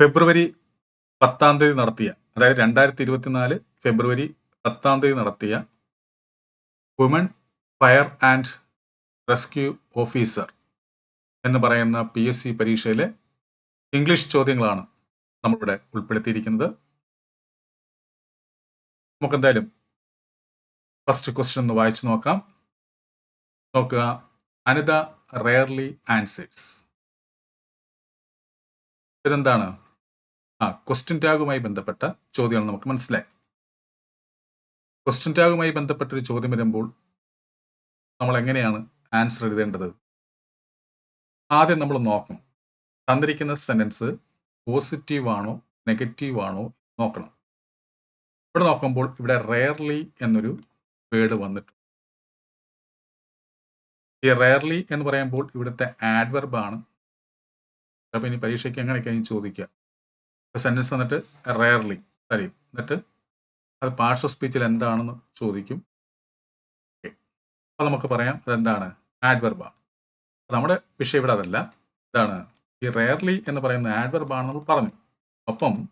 ഫെബ്രുവരി പത്താം തീയതി നടത്തിയ അതായത് രണ്ടായിരത്തി ഇരുപത്തിനാല് ഫെബ്രുവരി പത്താം തീയതി നടത്തിയ woman fire and rescue officer എന്ന് പറയുന്ന പി എസ് സി പരീക്ഷയിലെ ഇംഗ്ലീഷ് ചോദ്യങ്ങളാണ് നമ്മളിവിടെ ഉൾപ്പെടുത്തിയിരിക്കുന്നത്. നമുക്കെന്തായാലും ഫസ്റ്റ് ക്വസ്റ്റ്യൻ ഒന്ന് വായിച്ചു നോക്കാം. നോക്കുക. അനിത റെയർലി ആൻസേഴ്സ് ഇതെന്താണ്? ആ ക്വസ്റ്റ്യൻ ടാഗുമായി ബന്ധപ്പെട്ട ചോദ്യമാണ് നമുക്ക് മനസ്സിലായി. ക്വസ്റ്റ്യൻ ടാഗുമായി ബന്ധപ്പെട്ട ഒരു ചോദ്യം വരുമ്പോൾ നമ്മൾ എങ്ങനെയാണ് ആൻസർ എഴുതേണ്ടത്? ആദ്യം നമ്മൾ നോക്കണം. തന്നിരിക്കുന്ന സെന്റൻസ് പോസിറ്റീവ് ആണോ നെഗറ്റീവ് ആണോ നോക്കണം. ഇവിടെ നോക്കുമ്പോൾ ഇവിടെ റെയർലി എന്നൊരു വേർഡ് വന്നിട്ടുണ്ട്. ഈ റെയർലി എന്ന് പറയുമ്പോൾ ഇവിടുത്തെ ആഡ്വർബ് ആണ്. അപ്പൊ ഇനി പരീക്ഷയ്ക്ക് എങ്ങനെയൊക്കെയാണ് ചോദിക്കുക? സെന്റൻസ് വന്നിട്ട് റെയർലി തരും എന്നിട്ട് അത് പാർട്സ് ഓഫ് സ്പീച്ചിൽ എന്താണെന്ന് ചോദിക്കും. ഓക്കെ അപ്പോൾ നമുക്ക് പറയാം അതെന്താണ്? ആഡ്വെർബാണ് നമ്മുടെ വിഷയം ഇവിടെ അതല്ല. ഇതാണ്. ഈ റെയർലി എന്ന് പറയുന്ന ആഡ്വർബ് ആണ് നമ്മൾ പറഞ്ഞു. ഒപ്പം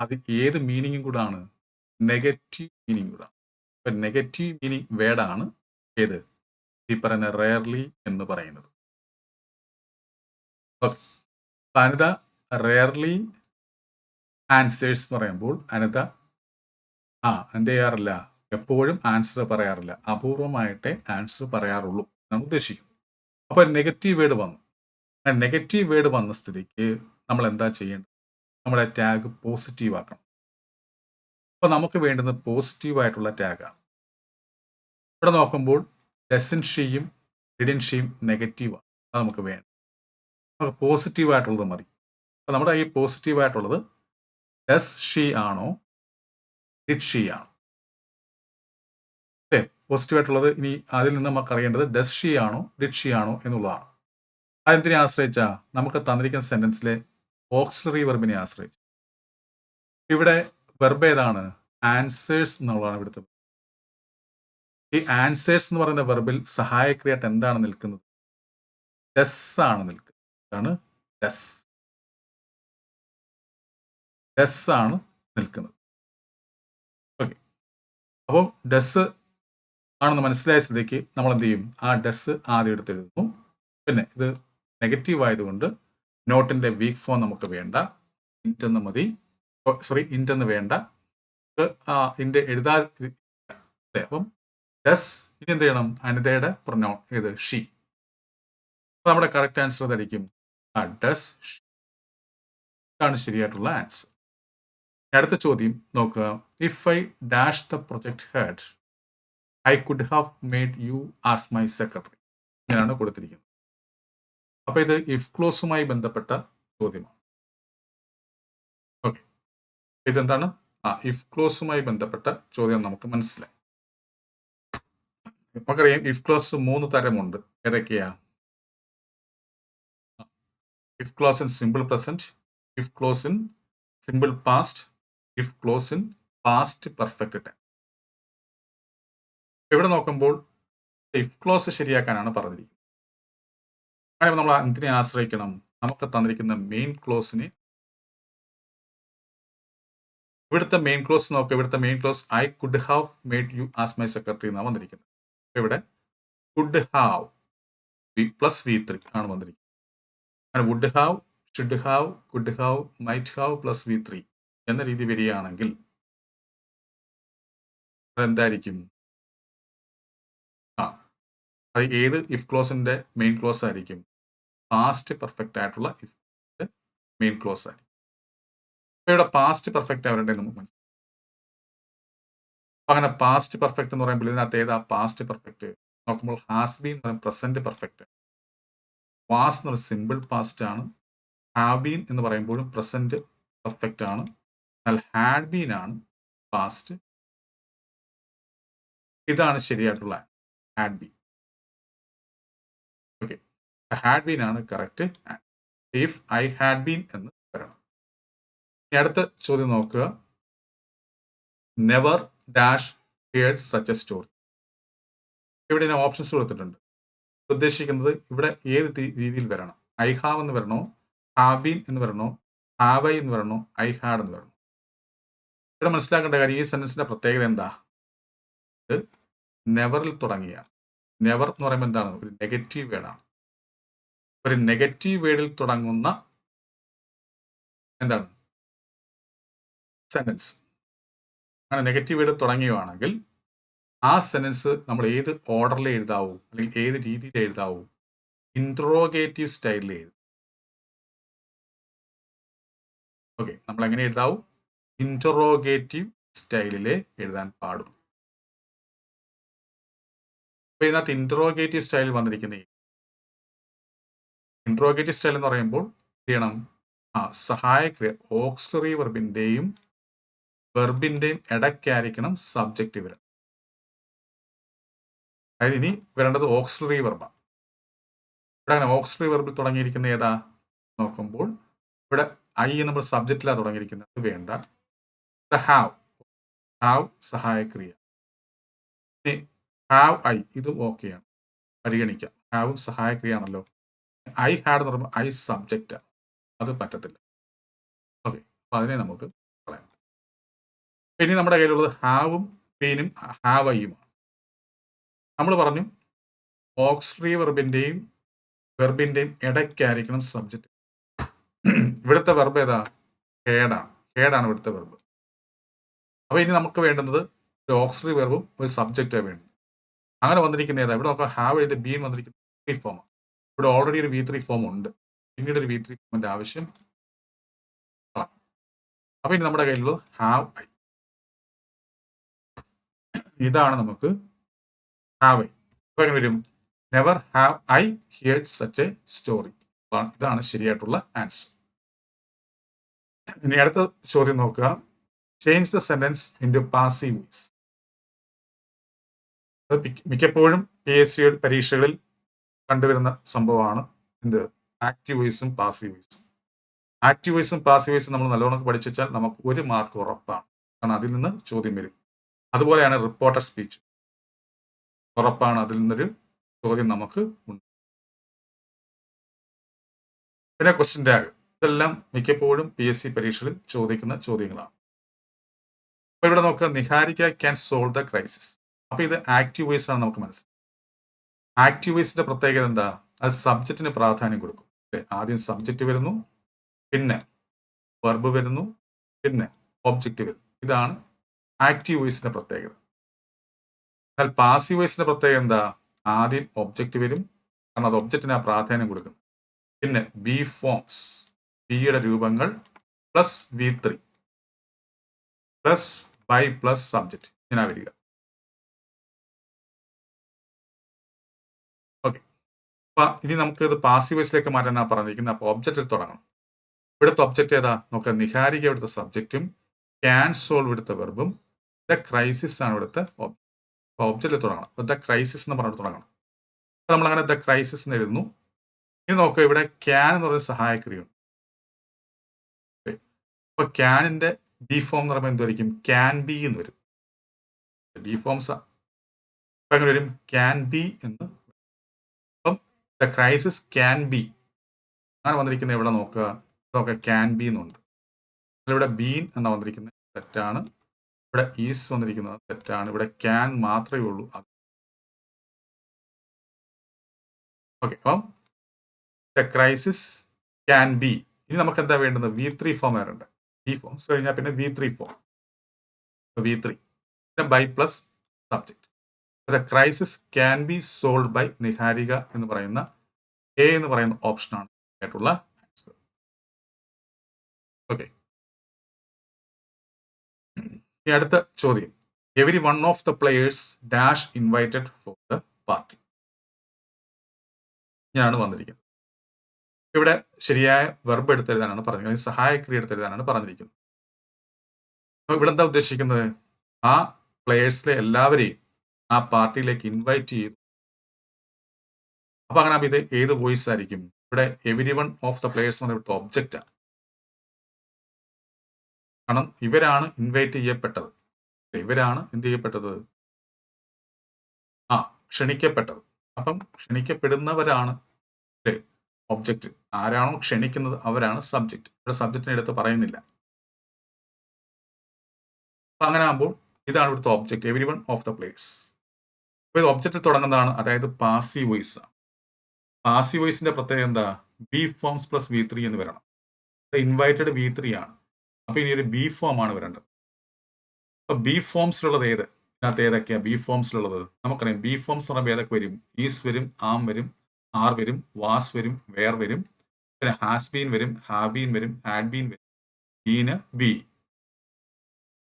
അത് ഏത് മീനിങ്ങും കൂടാണ്. നെഗറ്റീവ് മീനിങ് കൂടാണ്. അപ്പൊ നെഗറ്റീവ് മീനിങ് വേർഡാണ് ഏത്? ഈ പറയുന്ന റെയർലി എന്ന് പറയുന്നത്. ഓക്കെ അനിത റെയർലി ആൻസേഴ്സ് എന്ന് പറയുമ്പോൾ അനിത ആ എന്ത് ചെയ്യാറില്ല? എപ്പോഴും ആൻസർ പറയാറില്ല. അപൂർവമായിട്ടേ ആൻസർ പറയാറുള്ളൂ എന്നാണ് ഉദ്ദേശിക്കുന്നത്. അപ്പോൾ നെഗറ്റീവ് വേർഡ് വന്നു. നെഗറ്റീവ് വേർഡ് വന്ന സ്ഥിതിക്ക് നമ്മൾ എന്താ ചെയ്യേണ്ടത്? നമ്മുടെ ടാഗ് പോസിറ്റീവ് ആക്കണം. അപ്പോൾ നമുക്ക് വേണ്ടുന്ന പോസിറ്റീവ് ആയിട്ടുള്ള ടാഗാണ് ഇവിടെ നോക്കുമ്പോൾ ഡെസൻഷിയും ഷീയും നെഗറ്റീവാണ് അത് നമുക്ക് വേണം. നമുക്ക് പോസിറ്റീവ് ആയിട്ടുള്ളത് മതി. അപ്പോൾ നമ്മുടെ ഈ പോസിറ്റീവ് ആയിട്ടുള്ളത് ഡസ് ഷീ ആണോ? ഡിഡ് ഷീ ആണോ? അല്ലേ പോസിറ്റീവ് ആയിട്ടുള്ളത് ഇനി അതിൽ നിന്ന് നമുക്ക് അറിയേണ്ടത് ഡസ് ഷീ ആണോ? ഡിഡ് ഷീ ആണോ എന്നുള്ളതാണ്. അതെന്തിനെ ആശ്രയിച്ചാ? നമുക്ക് തന്നിരിക്കുന്ന സെന്റൻസിലെ ഓക്സിലറി വെർബിനെ ആശ്രയിച്ചു. ഇവിടെ വെർബ് ഏതാണ്? ആൻസേഴ്സ് എന്നുള്ളതാണ് ഇവിടുത്തെ ഈ ആൻസേഴ്സ് എന്ന് പറയുന്ന വെർബിൽ സഹായക്രിയായിട്ട് എന്താണ് നിൽക്കുന്നത്? ഡസ് ആണ് നിൽക്കുന്നത്. അതാണ് ഡസ് ഡസ് ആണ് നിൽക്കുന്നത്. ഓക്കെ അപ്പോൾ ഡെസ് ആണെന്ന് മനസ്സിലായ സ്ഥിതിക്ക് നമ്മൾ എന്ത് ചെയ്യും? ആ ഡെസ് ആദ്യം എടുത്ത് എഴുതുന്നു. പിന്നെ ഇത് നെഗറ്റീവ് ആയതുകൊണ്ട് നോട്ടിന്റെ വീക്ക് ഫോം നമുക്ക് വേണ്ട. ഇന്റെന്ന് മതി. സോറി ഇന്റെന്ന് വേണ്ട. ഇന്റെ എഴുതാ അപ്പം ഡസ് ഇനി എന്ത് ചെയ്യണം? അനിതയുടെ പ്രൊനൗൺ ഇത് ഷീ അപ്പോൾ നമ്മുടെ കറക്റ്റ് ആൻസർ അതായിരിക്കും ആ ഡസ് ഇതാണ് ശരിയായിട്ടുള്ള ആൻസർ അടുത്ത ചോദ്യം നോക്കുക. If I dash the project head I could have made you as my secretary ഇങ്ങനെയാണ് കൊടുത്തിരിക്കുന്നത്. അപ്പൊ ഇത് ഇഫ് ക്ലോസുമായി ബന്ധപ്പെട്ട ചോദ്യമാണ്. ഓക്കെ ഇതെന്താണ്? ആ ഇഫ് ക്ലോസുമായി ബന്ധപ്പെട്ട ചോദ്യം നമുക്ക് മനസ്സിലായി. നമുക്കറിയാം ഇഫ് ക്ലോസ് മൂന്ന് തരമുണ്ട്. ഏതൊക്കെയാ? If clause in simple present if clause in simple past if clause in past perfect tense ഇവിടെ നോക്കുമ്പോൾ ഇഫ് ക്ലോസ് ശരിയാക്കാനാണ് പറഞ്ഞിരിക്കുന്നത്. അങ്ങനെ നമ്മൾ എന്തിനെ ആശ്രയിക്കണം? നമുക്ക് തന്നിരിക്കുന്ന മെയിൻ ക്ലോസിനെ ഇവിടുത്തെ മെയിൻ ക്ലോസ് നോക്കുക ഇവിടുത്തെ main clause I could have made you as my secretary എന്നാണ് വന്നിരിക്കുന്നത്. ഇവിടെ could have V plus V three ആണ് വന്നിരിക്കുന്നത്. അങ്ങനെ would have should have could have might have plus V three എന്ന രീതി വരികയാണെങ്കിൽ അതെന്തായിരിക്കും? ആ അത് ഏത് ഇഫ് ക്ലോസിന്റെ മെയിൻ ക്ലോസ് ആയിരിക്കും? പാസ്റ്റ് പെർഫെക്റ്റ് ആയിട്ടുള്ള ഇഫ് മെയിൻ ക്ലോസ് ആയിരിക്കും. ഇവിടെ പാസ്റ്റ് പെർഫെക്റ്റ് ആവരണ്ടേ നമുക്ക് മനസ്സിലാക്കാം അങ്ങനെ പാസ്റ്റ് പെർഫെക്റ്റ് എന്ന് പറയുമ്പോൾ ഇതിനകത്ത് ഏതാ? പാസ്റ്റ് പെർഫെക്റ്റ് നോക്കുമ്പോൾ ഹാസ് ബീൻ എന്ന് പറയുന്നത് പ്രസന്റ് പെർഫെക്റ്റ് വാസ് എന്ന് പറയുന്നത് സിമ്പിൾ പാസ്റ്റ് ആണ്. ഹാവ് ബീൻ എന്ന് പറയുമ്പോഴും പ്രസന്റ് പെർഫെക്റ്റ് ആണ്. എന്നാൽ ഹാഡ് ബീൻ ആണ് പാസ്റ്റ് ഇതാണ് ശരിയായിട്ടുള്ള had been okay had been ആണ് correct if I had been എന്ന് വരണം. ഇനി അടുത്ത ചോദ്യം നോക്കുക. Never dash heard such a story ഇവിടെ ഞാൻ ഓപ്ഷൻസ് കൊടുത്തിട്ടുണ്ട്. ഉദ്ദേശിക്കുന്നത് ഇവിടെ ഏത് രീതിയിൽ വരണം. ഐ ഹാവ് എന്ന് വരണോ? ഹാബീൻ എന്ന് വരണോ? ഹാവൈ എന്ന് വരണോ? ഐ ഹാഡ് എന്ന് പറയുന്നു ഇവിടെ മനസ്സിലാക്കേണ്ട കാര്യം ഈ സെന്റൻസിന്റെ പ്രത്യേകത എന്താ? ഇത് നെവറിൽ തുടങ്ങിയ നെവർ എന്ന് പറയുമ്പോൾ എന്താണ്? ഒരു നെഗറ്റീവ് വേർഡാണ് ഒരു നെഗറ്റീവ് വേർഡിൽ തുടങ്ങുന്ന എന്താണ്? സെന്റൻസ് അങ്ങനെ നെഗറ്റീവ് വേർഡ് തുടങ്ങുകയാണെങ്കിൽ ആ സെന്റൻസ് നമ്മൾ ഏത് ഓർഡറിൽ എഴുതാവൂ? അല്ലെങ്കിൽ ഏത് രീതിയിൽ എഴുതാവൂ? ഇൻട്രോഗേറ്റീവ് സ്റ്റൈലിൽ എഴുതും. ഓക്കെ നമ്മൾ എങ്ങനെ എഴുതാവൂ? ഇന്ററോഗേറ്റീവ് സ്റ്റൈലിലെ എഴുതാൻ പാടും. അപ്പൊ ഇതിനകത്ത് ഇന്ററോഗേറ്റീവ് സ്റ്റൈലിൽ വന്നിരിക്കുന്ന ഇൻട്രോഗേറ്റീവ് സ്റ്റൈൽ എന്ന് പറയുമ്പോൾ എന്ത് ചെയ്യണം? ആ സഹായക്രിയ ഓക്സിലറി വെർബിന്റെയും വെർബിന്റെയും ഇടയ്ക്കായിരിക്കണം സബ്ജക്റ്റ് വിവരം അതായത് ഇനി വരേണ്ടത് ഓക്സിലറി വെർബാണ് ഇവിടെ അങ്ങനെ ഓക്സിലറി വെർബിൽ തുടങ്ങിയിരിക്കുന്ന ഏതാ? നോക്കുമ്പോൾ ഇവിടെ ഐ നമ്മൾ സബ്ജക്റ്റിലാണ് തുടങ്ങിയിരിക്കുന്നത്. വേണ്ട. ഇവിടെ ഹാവ് സഹായക്രിയ. ഇനി ഹാവ് ഐ ഇതും ഓക്കെയാണ് പരിഗണിക്കാം. ഹാവും സഹായക്രിയാണല്ലോ ഐ ഹാഡ് എന്ന് പറയുമ്പോൾ ഐ സബ്ജക്റ്റ് അത് പറ്റത്തില്ല. ഓക്കെ അപ്പൊ അതിനെ നമുക്ക് കളയാം ഇനി നമ്മുടെ കയ്യിലുള്ളത് ഹാവും പെയിനും ഹാവ് ഐയുമാണ് നമ്മൾ പറഞ്ഞു ഓക്സ്ട്രി വെർബിന്റെയും വെർബിന്റെയും ഇടയ്ക്കായിരിക്കണം സബ്ജക്റ്റ് ഇവിടുത്തെ വെർബ് ഏതാ? ഹേഡാണ് ഹേഡാണ് ഇവിടുത്തെ വെർബ് അപ്പൊ ഇനി നമുക്ക് വേണ്ടുന്നത് ഒരു ഓക്സ്ട്രി വെർബും ഒരു സബ്ജക്റ്റാണ് വേണ്ടത് അങ്ങനെ വന്നിരിക്കുന്ന ഏതാ? ഇവിടെ നോക്കാം. ഹാവ് എഴുതി ബീൻ വന്നിരിക്കുന്ന ഫോം ഇവിടെ ഓൾറെഡി ഒരു വി ത്രീ ഫോം ഉണ്ട്. പിന്നീട് ഒരു വി ത്രീ ഫോമിന്റെ ആവശ്യം. അപ്പൊ ഇനി നമ്മുടെ കയ്യിലുള്ളത് ഹാവ് ഐ. ഇതാണ് നമുക്ക് ഹാവ് ഐ. അപ്പൊ എങ്ങനെ വരും? Never have I heard such a story ഇതാണ് ശരിയായിട്ടുള്ള ആൻസർ ഇനി അടുത്ത ചോദ്യം നോക്കുക. Change the sentence into passive voice മിക്കപ്പോഴും പി എസ് സി പരീക്ഷകളിൽ കണ്ടുവരുന്ന സംഭവമാണ് എന്ത്? ആക്റ്റീവ് വോയിസും പാസീവ് വോയിസും ആക്റ്റീവ് വോയിസും പാസീവ് വോയിസും നമ്മൾ നല്ലോണം പഠിച്ചു വെച്ചാൽ നമുക്ക് ഒരു മാർക്ക് ഉറപ്പാണ്. കാരണം അതിൽ നിന്ന് ചോദ്യം വരും. അതുപോലെയാണ് റിപ്പോർട്ടർ സ്പീച്ച് ഉറപ്പാണ് അതിൽ നിന്നൊരു ചോദ്യം നമുക്ക് ഉണ്ട്. പിന്നെ ക്വസ്റ്റ്യൻ ടാഗ് ഇതെല്ലാം മിക്കപ്പോഴും പി എസ് സി പരീക്ഷകളിൽ ചോദിക്കുന്ന ചോദ്യങ്ങളാണ്. അപ്പൊ ഇവിടെ നോക്കുക Niharika can solve the crisis അപ്പൊ ഇത് ആക്റ്റീവ് വോയിസ് ആണ് നമുക്ക് മനസ്സിലാക്കുക ആക്റ്റീവ് വോയിസിന്റെ പ്രത്യേകത എന്താ? അത് സബ്ജക്റ്റിന് പ്രാധാന്യം കൊടുക്കും. ആദ്യം സബ്ജക്റ്റ് വരുന്നു പിന്നെ വെർബ് വരുന്നു പിന്നെ ഒബ്ജക്റ്റ് വരുന്നു. ഇതാണ് ആക്റ്റീവ് വോയിസിന്റെ പ്രത്യേകത. എന്നാൽ പാസീവ് വോയിസിന്റെ പ്രത്യേകത എന്താ? ആദ്യം ഒബ്ജക്റ്റ് വരും കാരണം അത് ഒബ്ജക്റ്റിന് ആ പ്രാധാന്യം കൊടുക്കുന്നു. പിന്നെ ബി ഫോംസ് ബിയുടെ രൂപങ്ങൾ plus V three plus by plus subject ഇങ്ങനെ വരിക. ഓക്കെ അപ്പൊ ഇനി നമുക്ക് ഇത് പാസീവ് വോയിസിലേക്ക് മാറ്റാനാണ് പറഞ്ഞിരിക്കുന്നത് അപ്പൊ ഒബ്ജക്റ്റിൽ തുടങ്ങണം. ഇവിടുത്തെ ഒബ്ജക്റ്റ് ഏതാ? നമുക്ക് നിഹാരിക ഇവിടുത്തെ സബ്ജക്റ്റും ക്യാൻ സോൾവ് ഇവിടുത്തെ വെർബും ദ ക്രൈസിസ് ആണ് ഇവിടുത്തെ ഒബ്ജക്റ്റിൽ തുടങ്ങണം. അപ്പൊ ദ ക്രൈസിസ് എന്ന് പറഞ്ഞിട്ട് തുടങ്ങണം. അപ്പൊ നമ്മൾ അങ്ങനെ ദ ക്രൈസിസ് എന്ന് എഴുതുന്നു. ഇനി നോക്കുക ഇവിടെ ക്യാൻ എന്ന് പറയുന്ന സഹായക്രിയുണ്ട് അപ്പൊ ക്യാനിന്റെ ബി ഫോം എന്ന് പറയുമ്പോൾ എന്തായിരിക്കും ക്യാൻ ബി എന്ന് വരും. ബി ഫോംസ് അങ്ങനെ വരും? ക്യാൻ ബി എന്ന് അപ്പം ദ ക്രൈസിസ് ക്യാൻ ബി അങ്ങനെ വന്നിരിക്കുന്നത് ഇവിടെ നോക്കുക. ക്യാൻ ബി എന്നുണ്ട്. ഇവിടെ ബീൻ എന്നാ വന്നിരിക്കുന്നത്? തെറ്റാണ്. ഇവിടെ ഈസ് വന്നിരിക്കുന്നത് തെറ്റാണ്. ഇവിടെ ക്യാൻ മാത്രമേ ഉള്ളൂ. ഓക്കെ അപ്പം ദ ക്രൈസിസ് ക്യാൻ ബി ഇനി നമുക്ക് എന്താ വേണ്ടത്? വി ത്രീ ഫോം വരണ്ട് വി ഫോംസ് കഴിഞ്ഞാൽ പിന്നെ V three form V three പിന്നെ by plus subject the crisis can be solve by Niharika എന്ന് പറയുന്ന എ എന്ന് പറയുന്ന ഓപ്ഷനാണ് ആയിട്ടുള്ള ആൻസർ ഓക്കെ ഇനി അടുത്ത ചോദ്യം. Every one of the players dash invited for the party ഞാനാണ് വന്നിരിക്കുന്നത്. ഇവിടെ ശരിയായ വെർബ് എടുത്തെഴുതാനാണ് പറഞ്ഞത്. അല്ലെങ്കിൽ സഹായക്രിയ എടുത്തെഴുതാനാണ് പറഞ്ഞിരിക്കുന്നത്. ഇവിടെ എന്താ ഉദ്ദേശിക്കുന്നത്? ആ പ്ലേയേഴ്സിലെ എല്ലാവരെയും ആ പാർട്ടിയിലേക്ക് ഇൻവൈറ്റ് ചെയ്തു. അപ്പൊ അങ്ങനെ ഇത് ഏത് വോയിസ് ആയിരിക്കും? ഇവിടെ every one of the players എന്ന് പറയുന്നത് ഒബ്ജക്റ്റാണ് കാരണം ഇവരാണ് ഇൻവൈറ്റ് ചെയ്യപ്പെട്ടത്. ഇവരാണ് എന്ത് ചെയ്യപ്പെട്ടത്? ആ ക്ഷണിക്കപ്പെട്ടത്. അപ്പം ക്ഷണിക്കപ്പെടുന്നവരാണ് ഒബ്ജക്റ്റ് ആരാണോ ക്ഷണിക്കുന്നത് അവരാണ് സബ്ജക്റ്റ് ഇവിടെ സബ്ജക്റ്റിനെ എടുത്ത് പറയുന്നില്ല. അപ്പൊ അങ്ങനെ ആകുമ്പോൾ ഇതാണ് ഇവിടുത്തെ object every one of the players അപ്പോൾ ഇത് ഒബ്ജക്റ്റിൽ തുടങ്ങുന്നതാണ് അതായത് പാസീവ് വോയിസ് ആണ്. പാസീവ് വോയിസിന്റെ പ്രത്യേകത എന്താ? Be forms plus V three എന്ന് വരണം. ഇൻവൈറ്റഡ് വി ത്രീ ആണ്. അപ്പൊ ഇനി ഒരു ബി ഫോം ആണ് വരേണ്ടത്. അപ്പൊ ബി ഫോംസിലുള്ളത് ഏത്? ഇതിനകത്ത് ഏതൊക്കെയാ ബി ഫോംസിലുള്ളത് നമുക്കറിയാം ബി ഫോംസ് പറയുമ്പോൾ ഏതൊക്കെ വരും? ഈസ് വരും ആം വരും ആർ വരും വാസ് വരും വേർ വരും പിന്നെ ഹാസ് ബീൻ വരും ഹാബീൻ വരും ഹാഡ് ബീൻ വരും ബീന് ബി.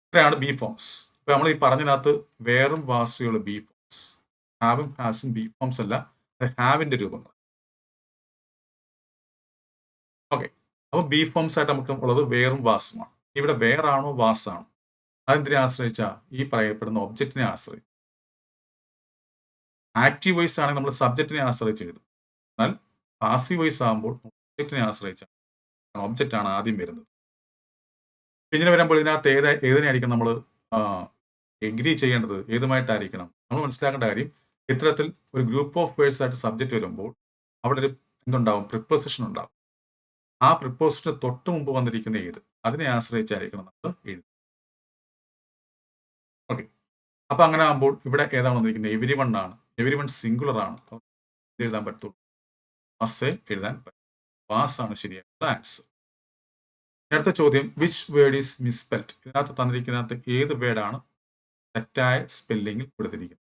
ഇത്രയാണ് ബി ഫോംസ്. അപ്പൊ നമ്മൾ ഈ പറഞ്ഞതിനകത്ത് വേറും വാസുകളും ബി ഫോംസ്. ഹാവും ഹാസും ബി ഫോംസ് അല്ല ഹാവിന്റെ രൂപങ്ങൾ ഓക്കെ. അപ്പൊ ബി ഫോംസ് ആയിട്ട് നമുക്ക് ഉള്ളത് വേറും വാസുമാണ്. ഇവിടെ വേറാണോ വാസാണോ? അതെന്തിനെ ആശ്രയിച്ച? ഈ പറയപ്പെടുന്ന ഒബ്ജക്റ്റിനെ ആശ്രയിച്ച്. ആക്റ്റീവ് വോയിസ് ആണെങ്കിൽ നമ്മൾ സബ്ജക്റ്റിനെ ആശ്രയിച്ച് എഴുതും. എന്നാൽ പാസീവ് വൈസ് ആകുമ്പോൾ ഒബ്ജക്റ്റിനെ ആശ്രയിച്ചാണ്. ഒബ്ജക്റ്റ് ആണ് ആദ്യം വരുന്നത്. പിന്നീട് വരുമ്പോൾ ഇതിനകത്ത് ഏത് ഏതിനായിരിക്കും നമ്മൾ എഗ്രി ചെയ്യേണ്ടത്? ഏതുമായിട്ടായിരിക്കണം? നമ്മൾ മനസ്സിലാക്കേണ്ട കാര്യം ഇത്തരത്തിൽ ഒരു ഗ്രൂപ്പ് ഓഫ് പേഴ്സ് ആയിട്ട് സബ്ജക്റ്റ് വരുമ്പോൾ അവിടെ ഒരു എന്തുണ്ടാവും? പ്രിപ്പോസിഷൻ ഉണ്ടാവും. ആ പ്രിപ്പോസിഷന് തൊട്ട് മുമ്പ് വന്നിരിക്കുന്ന ഏത്? അതിനെ ആശ്രയിച്ചായിരിക്കണം നമ്മൾ എഴുതുന്നത് ഓക്കെ അപ്പൊ അങ്ങനെ ആകുമ്പോൾ ഇവിടെ ഏതാണ് വന്നിരിക്കുന്നത്? എവരി വൺ ആണ് എവരി വൺ സിംഗുലർ ആണ് എഴുതാൻ പറ്റുള്ളൂ വാസേ എഴുതാൻ പറ്റും വാസ് ആണ് ശരിയായിട്ടുള്ള ആൻസർ അടുത്ത ചോദ്യം വിച്ച് വേർഡ് ഈസ് മിസ്പെൽഡ് ഇതിനകത്ത് തന്നിരിക്കുന്നതിനകത്ത് ഏത് വേർഡാണ് തെറ്റായ സ്പെല്ലിങ്ങിൽ കൊടുത്തിരിക്കുന്നത്?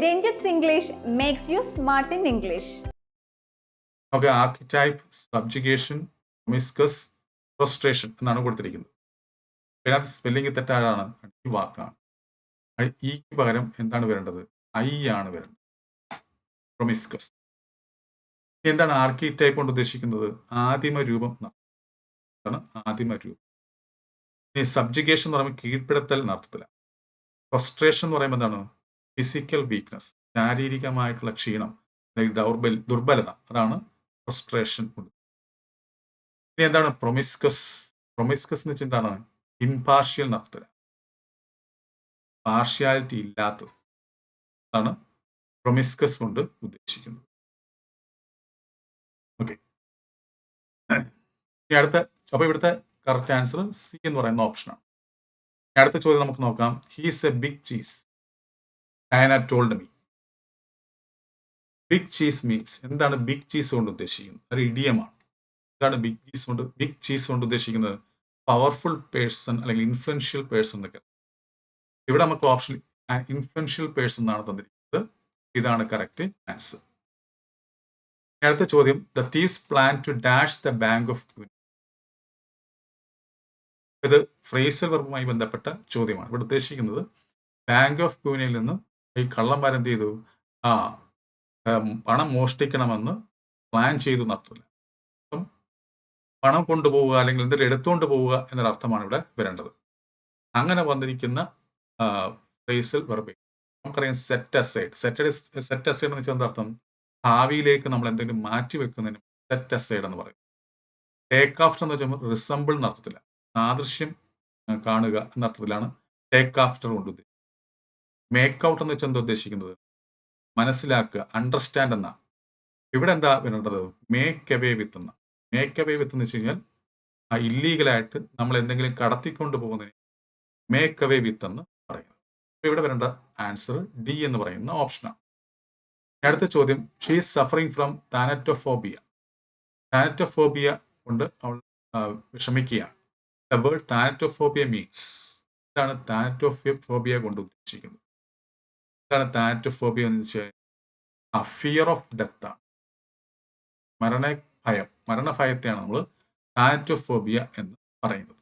Ranjith English makes you smart in English നമുക്ക് ആർക്കിടൈപ്പ് സബ്ജിഗേഷൻ മിസ്കസ് ഫ്രസ്ട്രേഷൻ എന്നാണ് കൊടുത്തിരിക്കുന്നത്. ഇതിനകത്ത് സ്പെല്ലിംഗ് തെറ്റാണ് ഈ വാക്കാണ്. ഈക്ക് പകരം എന്താണ് വരേണ്ടത്? ഐ ആണ് വരേണ്ടത്. പ്രൊമിസ്കസ് എന്താണ് ആർക്കി ടൈപ്പ് കൊണ്ട് ഉദ്ദേശിക്കുന്നത്? ആദിമ രൂപം എന്നാണ് ആദിമ രൂപം. ഇനി സബ്ജുഗേഷൻ എന്ന് പറയുമ്പോൾ കീഴ്പ്പെടുത്തൽ നടത്തത്തില്ല ഫ്രസ്ട്രേഷൻ എന്ന് പറയുമ്പോൾ എന്താണ്? ഫിസിക്കൽ വീക്ക്നെസ് ശാരീരികമായിട്ടുള്ള ക്ഷീണം അല്ലെങ്കിൽ ദൗർബൽ ദുർബലത അതാണ് ഫ്രസ്ട്രേഷൻ ഇനി എന്താണ് പ്രൊമിസ്കസ് പ്രൊമിസ്കസ് എന്ന് വെച്ചാൽ എന്താണ്? ഇംപാർഷ്യൽ നടത്തുക. പാർഷ്യാലിറ്റി ഇല്ലാത്തത്. അതാണ് പ്രൊമിസ്കസ് കൊണ്ട് ഉദ്ദേശിക്കുന്നത്. ഓക്കെ ഇനി അടുത്ത അപ്പൊ ഇവിടുത്തെ കറക്റ്റ് ആൻസർ സി എന്ന് പറയുന്ന ഓപ്ഷനാണ് അടുത്ത ചോദ്യം നമുക്ക് നോക്കാം. He's a big cheese Diana told me big cheese means എന്താണ് ബിഗ് ചീസ് കൊണ്ട് ഉദ്ദേശിക്കുന്നത്? ഒരു ഇഡിയമാണ് എന്താണ് ബിഗ് ചീസ് കൊണ്ട് ബിഗ് ചീസ് കൊണ്ട് ഉദ്ദേശിക്കുന്നത്? പവർഫുൾ പേഴ്സൺ അല്ലെങ്കിൽ ഇൻഫ്ലുവൻഷ്യൽ പേഴ്സൺ എന്നൊക്കെ. ഇവിടെ നമുക്ക് ഓപ്ഷൻ ഇൻഫ്ലുവൻഷ്യൽ പേഴ്സൺ എന്നാണ് തന്നിരിക്കുന്നത്. ഇതാണ് കറക്റ്റ് ആൻസർ അടുത്ത ചോദ്യം the thieves plan to dash the bank off ഇത് ഫ്രേസൽ വർബുമായി ബന്ധപ്പെട്ട ചോദ്യമാണ്. ഇവിടെ ഉദ്ദേശിക്കുന്നത് ബാങ്ക് ഓഫ് ക്യൂനിൽ നിന്ന് ഈ കള്ളന്മാരെന്ത് ചെയ്തു. ആ പണം മോഷ്ടിക്കണമെന്ന് പ്ലാൻ ചെയ്തു നടത്തില്ല അപ്പം പണം കൊണ്ടുപോവുക അല്ലെങ്കിൽ എന്തെങ്കിലും എടുത്തുകൊണ്ട് പോവുക എന്നൊരർത്ഥമാണ് ഇവിടെ വരേണ്ടത്. അങ്ങനെ വന്നിരിക്കുന്ന പ്ലേസിൽ വെറുപ്പി നമുക്കറിയാം set aside set set aside എന്ന് വെച്ചാൽ എന്താർത്ഥം? ഭാവിയിലേക്ക് നമ്മൾ എന്തെങ്കിലും മാറ്റി വെക്കുന്നതിന് സെറ്റ് അസൈഡ് എന്ന് പറയും. ടേക്ക് ആഫ്റ്റർ എന്ന് വെച്ചാൽ റിസംബിൾ നടത്തത്തില്ല സാദൃശ്യം കാണുക എന്നർത്ഥത്തിലാണ് ടേക്ക് ആഫ്റ്റർ കൊണ്ട് മേക്ക് ഔട്ട് എന്ന് വെച്ചാൽ എന്താ ഉദ്ദേശിക്കുന്നത്? മനസ്സിലാക്കുക അണ്ടർസ്റ്റാൻഡ് എന്ന. ഇവിടെ എന്താ വേണ്ടത് മേക്ക് അവേ വിത്ത് എന്ന. മേക്ക് അവേ വിത്ത് എന്ന് വെച്ച് കഴിഞ്ഞാൽ ആ ഇല്ലീഗലായിട്ട് നമ്മൾ എന്തെങ്കിലും കടത്തിക്കൊണ്ട് പോകുന്നതിന് മേക്ക് അവേ വിത്ത് എന്ന് പറയുന്നത്. അപ്പൊ ഇവിടെ വരേണ്ട ആൻസർ ഡി എന്ന് പറയുന്ന ഓപ്ഷനാണ് അടുത്ത ചോദ്യം she is suffering from thanatophobia thanatophobia കൊണ്ട് അവൾ വിഷമിക്കുകയാണ്. ദ വേർഡ് താനറ്റോഫോബിയ മീൻസ് ഇതാണ് താനറ്റോഫോബിയ കൊണ്ട് ഉദ്ദേശിക്കുന്നത്. എന്താണ് താറ്റോഫോബിയ എന്ന് വെച്ചാൽ ആ ഫിയർ ഓഫ് ഡെത്ത് ആണ്. മരണ ഭയം മരണഭയത്തെയാണ് നമ്മൾ താറ്റോഫോബിയ എന്ന് പറയുന്നത്.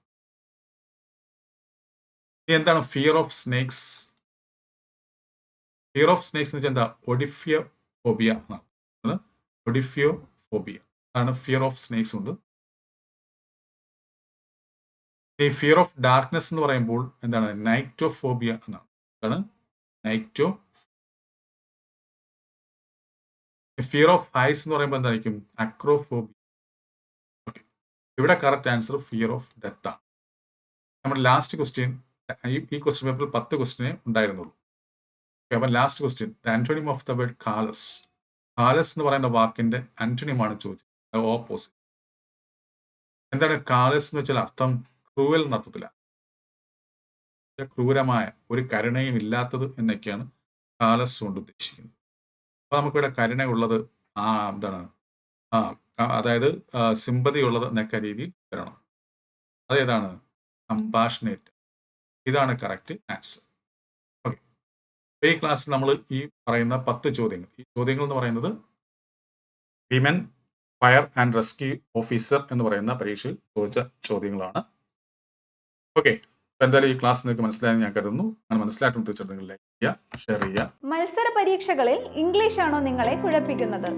ഇനി എന്താണ് fear of snakes fear of snakes എന്ന് വെച്ചാൽ എന്താ? ഒഡിഫിയ ഫോബിയ എന്നാണ് ഒഡിഫിയോ ഫോബിയ അതാണ് ഫിയർ ഓഫ് സ്നേക്സ് ഉണ്ട് ഈ ഫിയർ ഓഫ് ഡാർക്ക്നെസ് എന്ന് പറയുമ്പോൾ എന്താണ്? നൈറ്റോഫോബിയ എന്നാണ്. എന്താണ് നൈറ്റോ ഫിയർ ഓഫ് ഹൈസ് എന്ന് പറയുമ്പോൾ എന്തായിരിക്കും? അക്രോഫോബിയ ഓക്കെ ഇവിടെ correct answer fear of death ആണ്. നമ്മുടെ ലാസ്റ്റ് ക്വസ്റ്റ്യൻ ഈ ഈ ക്വസ്റ്റ്യൻ പേപ്പറിൽ പത്ത് ക്വസ്റ്റ്യനെ ഉണ്ടായിരുന്നുള്ളൂ. ഓക്കെ അപ്പം last question the antonym of the word callous callous എന്ന് പറയുന്ന വാക്കിന്റെ ആന്റോണിയമാണ് ചോദിച്ചത് ഓപ്പോസിറ്റ് എന്താണ് കാലസ് എന്ന് വെച്ചാൽ അർത്ഥം? ക്രൂവൽ എന്നർത്ഥത്തിലാണ്. ക്രൂരമായ ഒരു കരുണയും ഇല്ലാത്തത് എന്നൊക്കെയാണ് കാലസ് കൊണ്ട് ഉദ്ദേശിക്കുന്നത്. അപ്പൊ നമുക്കിവിടെ കരുണയുള്ളത് ആ എന്താണ് ആ അതായത് സിമ്പതി ഉള്ളത് എന്നൊക്കെ രീതിയിൽ വരണം. അതേതാണ്? കമ്പാഷനേറ്റ്. ഇതാണ് കറക്റ്റ് ആൻസർ. ഓക്കെ. ഈ ക്ലാസ്സിൽ നമ്മൾ ഈ പറയുന്ന പത്ത് ചോദ്യങ്ങൾ. ഈ ചോദ്യങ്ങൾ എന്ന് പറയുന്നത് women fire and rescue officer എന്ന് പറയുന്ന പരീക്ഷയിൽ ചോദിച്ച ചോദ്യങ്ങളാണ്. ഓക്കെ. എന്തായാലും ഈ ക്ലാസ് നിങ്ങൾക്ക് മനസ്സിലായെന്ന് ഞാൻ കരുതുന്നു. അങ്ങനെ മനസ്സിലായിട്ടും തീർച്ചയായിട്ടും നിങ്ങൾ ലൈക്ക് ചെയ്യുക ഷെയർ ചെയ്യുക. മത്സര പരീക്ഷകളിൽ ഇംഗ്ലീഷ് ആണോ നിങ്ങളെ കുഴപ്പിക്കുന്നത്?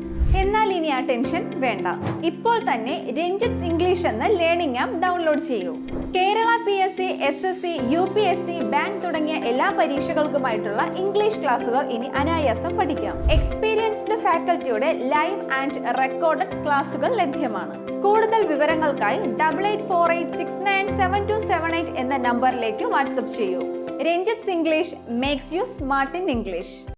എന്നാൽ ഇനി ആ ടെൻഷൻ വേണ്ട. ഇപ്പോൾ തന്നെ രഞ്ജിത്ത് ഇംഗ്ലീഷ് എന്ന ലേണിംഗ് ആപ്പ് ഡൗൺലോഡ് ചെയ്യൂ. Kerala P S C S S C U P S C bank തുടങ്ങിയ എല്ലാ പരീക്ഷകൾക്കുമായിട്ടുള്ള ഇംഗ്ലീഷ് ക്ലാസ്സുകൾ ഇനി അനായാസം പഠിക്കാം. എക്സ്പീരിയൻസ്ഡ് ഫാക്കൽറ്റിയുടെ ലൈവ് ആൻഡ് റെക്കോർഡഡ് ക്ലാസുകൾ ലഭ്യമാണ്. കൂടുതൽ വിവരങ്ങൾക്കായി double eight four eight six nine seven two seven eight എന്ന നമ്പറിലേക്ക് വാട്സപ്പ് ചെയ്യൂ. Ranjith English makes you smart in English